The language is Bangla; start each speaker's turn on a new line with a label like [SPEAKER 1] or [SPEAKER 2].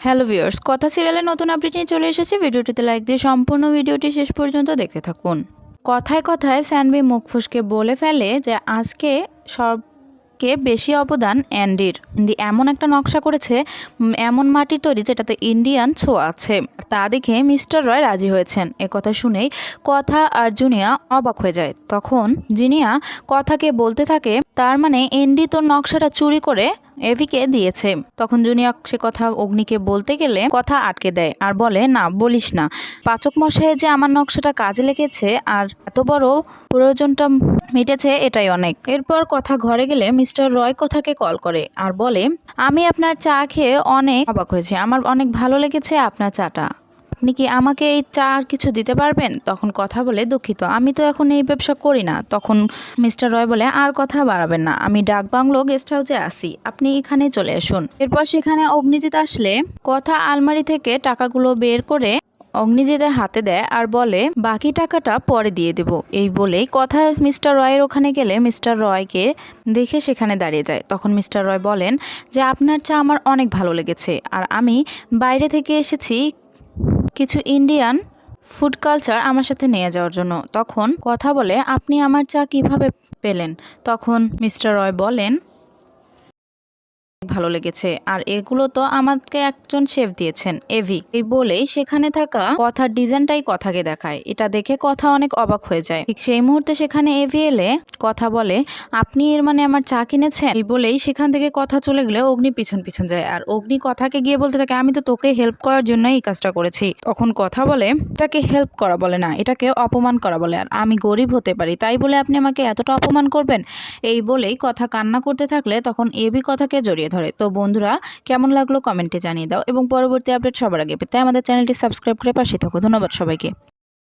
[SPEAKER 1] হ্যালো ভিউয়ার্স, কথা সিরিয়ালের নতুন আপডেট নিয়ে চলে এসেছি। ভিডিওটিতে লাইক দিয়ে সম্পূর্ণ ভিডিওটি শেষ পর্যন্ত দেখতে থাকুন। কথায় কথায় স্যানভি মুখ ফুসকে বলে ফেলে যে আজকে সবকে বেশি অবদান অ্যান্ডির। অ্যান্ডি এমন একটা নকশা করেছে এমন মাটির তৈরি যেটাতে ইন্ডিয়ান ছোঁয়া আছে। তা দেখে মিস্টার রয় রাজি হয়েছেন। এ কথা শুনেই কথা আর জুনিয়া অবাক হয়ে যায়। তখন জিনিয়া কথাকে বলতে থাকে, তার মানে এন্ডি তোর নকশাটা চুরি করে এভিকে দিয়েছে। তখন জুনিয়া সে কথা অগ্নিকে বলতে গেলে কথা আটকে দেয় আর বলে, না, বলিস না। পাচক মশাই যে আমার নকশাটা কাজে লেগেছে আর এত বড় প্রয়োজনটা মিটেছে, এটাই অনেক। এরপর কথা ঘরে গেলে মিস্টার রয় কথাকে কল করে আর বলে, আমি আপনার চা খেয়ে অনেক অবাক হয়েছি। আমার অনেক ভালো লেগেছে আপনার চাটা। আপনি কি আমাকে এই চা আর কিছু দিতে পারবেন? তখন কথা বলে দুঃখিত। আমি তো এখন এই ব্যবসা করি না। তখন মিস্টার রয় বলে, আর কথা বাড়াবেন না। আমি ডাক বাংলো গেস্ট হাউসে আসি আপনি এখানে চলে আসুন। এরপর সেখানে অগ্নিজিৎ আসলে কথা আলমারি থেকে টাকাগুলো বের করে অগ্নিজিতের হাতে দেয় আর বলে, বাকি টাকাটা পরে দিয়ে দেব। এই বলেই কথা মিস্টার রয়ের ওখানে গেলে মিস্টার রয়কে দেখে সেখানে দাঁড়িয়ে যায়। তখন মিস্টার রয় বলেন যে, আপনার চা আমার অনেক ভালো লেগেছে। আর আমি বাইরে থেকে এসেছি কিছু ইন্ডিয়ান ফুড কালচার আমার সাথে নিয়ে যাওয়ার জন্য। তখন কথা বলে, আপনি আমার চা কীভাবে পেলেন? তখন মিস্টার রয় বলেন ভালো লেগেছে। আর এগুলো তো আমাকে একজন শেফ দিয়েছেন, এভি। এই বলেই সেখানে থাকা কথার ডিজাইনটাই কথাকে দেখায়। এটা দেখে কথা অনেক অবাক হয়ে যায়। ঠিক সেই মুহূর্তে সেখানে এভি এলে কথা বলে, আপনি এর মানে আমার চা কিনেছেন? এই বলেই সেখান থেকে কথা চলে গেলে অগ্নি পিছন পিছন যায়। আর অগ্নি কথাকে গিয়ে বলতে থাকে, আমি তো তোকে হেল্প করার জন্যই এই কাজটা করেছি। তখন কথা বলে, এটাকে হেল্প করা বলে না, এটাকে অপমান করা বলে। আর, আমি গরিব হতে পারি, তাই বলে আপনি আমাকে এতটা অপমান করবেন? এই বলেই কথা কান্না করতে থাকলে তখন এবি কথাকে জড়িয়ে ধরে। তো বন্ধুরা, কেমন লাগল কমেন্টে জানিয়ে দাও এবং পরবর্তী আপডেট সবার আগে পেতে আমাদের চ্যানেলটি সাবস্ক্রাইব করে পাশে থাকো। ধন্যবাদ সবাইকে।